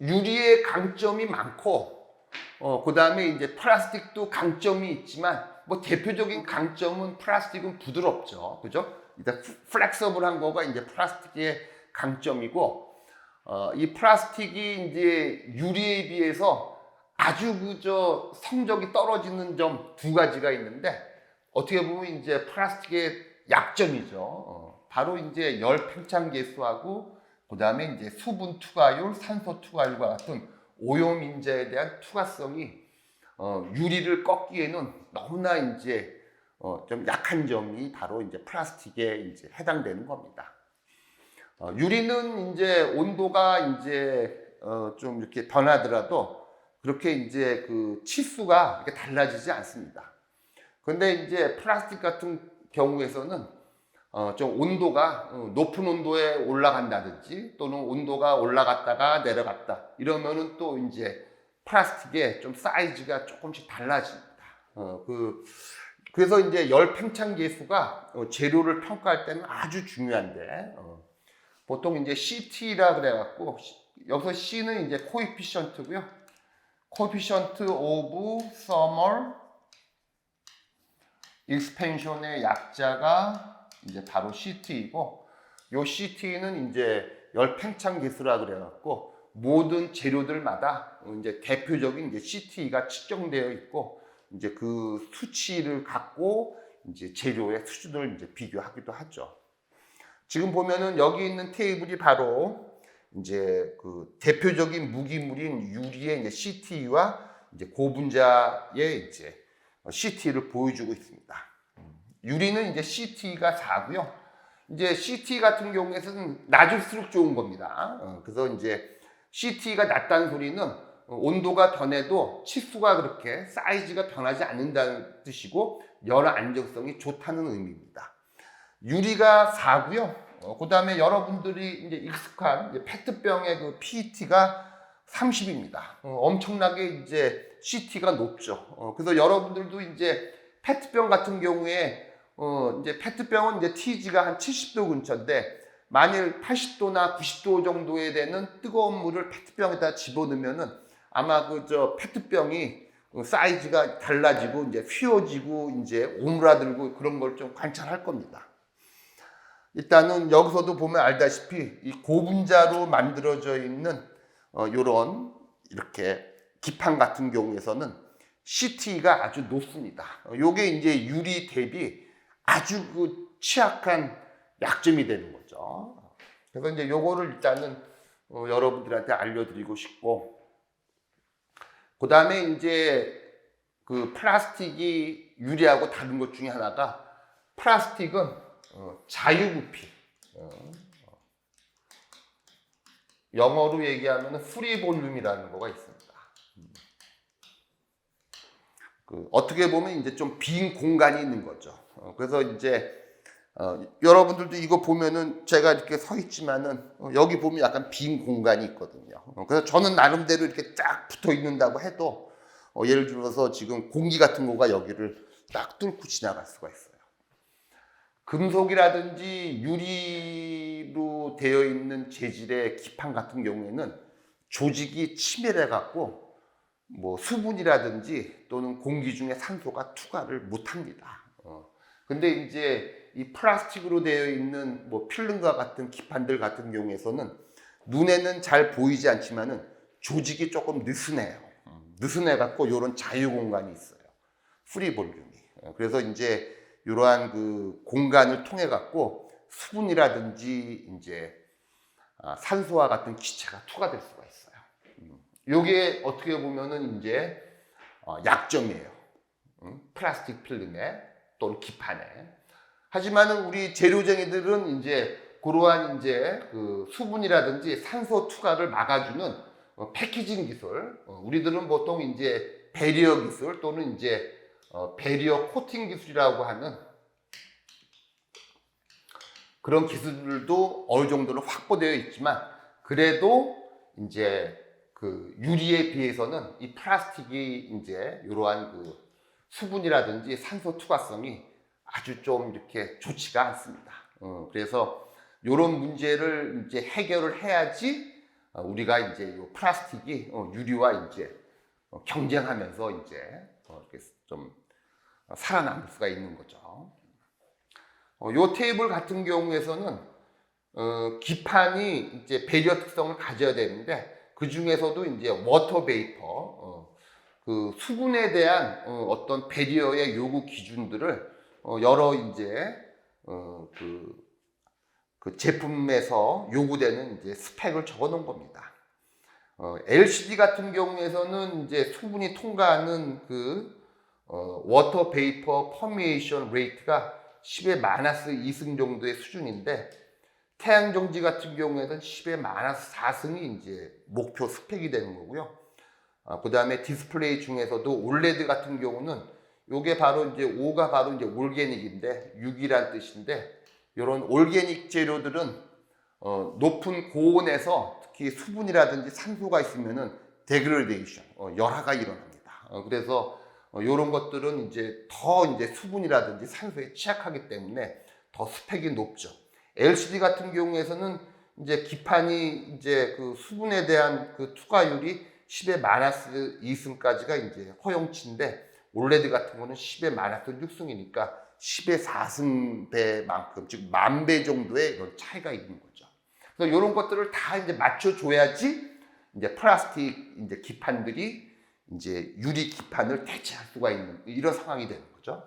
유리의 강점이 많고 어, 그 다음에 이제 플라스틱도 강점이 있지만 뭐 대표적인 강점은 플라스틱은 부드럽죠. 그죠? 일단 플렉서블한 거가 이제 플라스틱의 강점이고 어, 이 플라스틱이 이제 유리에 비해서 아주 그저 성적이 떨어지는 점 두 가지가 있는데 어떻게 보면 이제 플라스틱의 약점이죠. 어, 바로 이제 열 팽창 계수하고 그 다음에 이제 수분 투과율, 산소 투과율과 같은 오염 인자에 대한 투과성이 어, 유리를 꺾기에는 너무나 이제 어, 좀 약한 점이 바로 이제 플라스틱에 이제 해당되는 겁니다. 어, 유리는 이제 온도가 이제 어, 좀 이렇게 변하더라도 그렇게 이제 그 치수가 이렇게 달라지지 않습니다. 근데 이제 플라스틱 같은 경우에서는 어, 좀 온도가 어, 높은 온도에 올라간다든지 또는 온도가 올라갔다가 내려갔다 이러면은 또 이제 플라스틱의 좀 사이즈가 조금씩 달라집니다. 어, 그 그래서 이제 열 팽창 계수가 어, 재료를 평가할 때는 아주 중요한데 어, 보통 이제 CT라 그래갖고 여기서 C는 이제 코이피션트고요. 코피션트 오브 서멀 익스펜션의 약자가 이제 바로 CT이고 요 CT는 이제 열 팽창 계수라 그래갖고 모든 재료들마다 이제 대표적인 이제 CT가 측정되어 있고 이제 그 수치를 갖고 이제 재료의 수준을 이제 비교하기도 하죠. 지금 보면은 여기 있는 테이블이 바로 이제 그 대표적인 무기물인 유리의 이제 CT와 이제 고분자의 이제 CT를 보여주고 있습니다. 유리는 이제 CT가 4고요. 이제 CT 같은 경우에는 낮을수록 좋은 겁니다. 어, 그래서 이제 CT가 낮다는 소리는 온도가 변해도 치수가 그렇게 사이즈가 변하지 않는다는 뜻이고 열 안정성이 좋다는 의미입니다. 유리가 4고요. 어, 그 다음에 여러분들이 이제 익숙한 이제 페트병의 그 PET가 30입니다. 어, 엄청나게 이제 CT가 높죠. 어, 그래서 여러분들도 이제 페트병 같은 경우에 어, 이제 페트병은 이제 TG가 한 70도 근처인데 만일 80도나 90도 정도에 되는 뜨거운 물을 페트병에다 집어넣으면은 아마 그 저 페트병이 사이즈가 달라지고 이제 휘어지고 이제 오므라들고 그런 걸 좀 관찰할 겁니다. 일단은 여기서도 보면 알다시피 이 고분자로 만들어져 있는 어, 요런 이렇게 기판 같은 경우에서는 CT가 아주 높습니다. 어, 요게 이제 유리 대비 아주 그 취약한 약점이 되는 거죠. 그래서 이제 요거를 일단은 어, 여러분들한테 알려드리고 싶고 그 다음에 이제 그 플라스틱이 유리하고 다른 것 중에 하나가 플라스틱은 어, 자유부피. 어, 영어로 얘기하면 프리 볼륨이라는 거가 있습니다. 그 어떻게 보면 이제 좀 빈 공간이 있는 거죠. 어, 그래서 이제 어, 여러분들도 이거 보면은 제가 이렇게 서 있지만은 어, 여기 보면 약간 빈 공간이 있거든요. 어, 그래서 저는 나름대로 이렇게 딱 붙어 있는다고 해도 어, 예를 들어서 지금 공기 같은 거가 여기를 딱 뚫고 지나갈 수가 있어요. 금속이라든지 유리로 되어 있는 재질의 기판 같은 경우에는 조직이 침해를 갖고 뭐 수분이라든지 또는 공기 중에 산소가 투과를 못 합니다. 어. 근데 이제 이 플라스틱으로 되어 있는 뭐 필름과 같은 기판들 같은 경우에서는 눈에는 잘 보이지 않지만은 조직이 조금 느슨해요. 느슨해 갖고 이런 자유 공간이 있어요. 프리 볼륨이. 어, 그래서 이제 이러한 그 공간을 통해 갖고 수분이라든지 이제 아, 산소와 같은 기체가 투과될 수가 있어요. 이게 어떻게 보면은 이제 어, 약점이에요. 음, 플라스틱 필름에 또는 기판에. 하지만은 우리 재료쟁이들은 이제 그러한 이제 그 수분이라든지 산소 투과를 막아주는 어, 패키징 기술. 어, 우리들은 보통 이제 배리어 기술 또는 이제 어, 배리어 코팅 기술이라고 하는 그런 기술들도 어느 정도는 확보되어 있지만 그래도 이제 그 유리에 비해서는 이 플라스틱이 이제 이러한 그 수분이라든지 산소 투과성이 아주 좀 이렇게 좋지가 않습니다. 어, 그래서 이런 문제를 이제 해결을 해야지 어, 우리가 이제 이 플라스틱이 어, 유리와 이제 어, 경쟁하면서 이제 좀 살아남을 수가 있는 거죠. 어, 요 테이블 같은 경우에서는 어, 기판이 이제 배리어 특성을 가져야 되는데 그 중에서도 이제 워터 베이퍼 어, 그 수분에 대한 어, 어떤 배리어의 요구 기준들을 어, 여러 이제 어, 그, 그 제품에서 요구되는 이제 스펙을 적어 놓은 겁니다. 어, LCD 같은 경우에서는 이제 수분이 통과하는 그 어, 워터 베이퍼 퍼미에이션 레이트가 10의 마이너스 2승 정도의 수준인데 태양정지 같은 경우에는 10의 마이너스 4승이 이제 목표 스펙이 되는 거고요. 아, 그 다음에 디스플레이 중에서도 올레드 같은 경우는 요게 바로 이제 5가 바로 이제 올게닉인데 6이란 뜻인데 이런 올게닉 재료들은 어, 높은 고온에서 특히 수분이라든지 산소가 있으면은 데그레데이션, 어, 열화가 일어납니다. 어, 그래서 이런 것들은 이제 더 이제 수분이라든지 산소에 취약하기 때문에 더 스펙이 높죠. LCD 같은 경우에서는 이제 기판이 이제 그 수분에 대한 그 투과율이 10의 마이너스 2승까지가 이제 허용치인데 올레드 같은 거는 10의 마이너스 6승이니까 10의 4승 배만큼 즉 만 배 정도의 이런 차이가 있는 거죠. 그래서 이런 것들을 다 이제 맞춰줘야지 이제 플라스틱 이제 기판들이 이제 유리 기판을 대체할 수가 있는 이런 상황이 되는 거죠.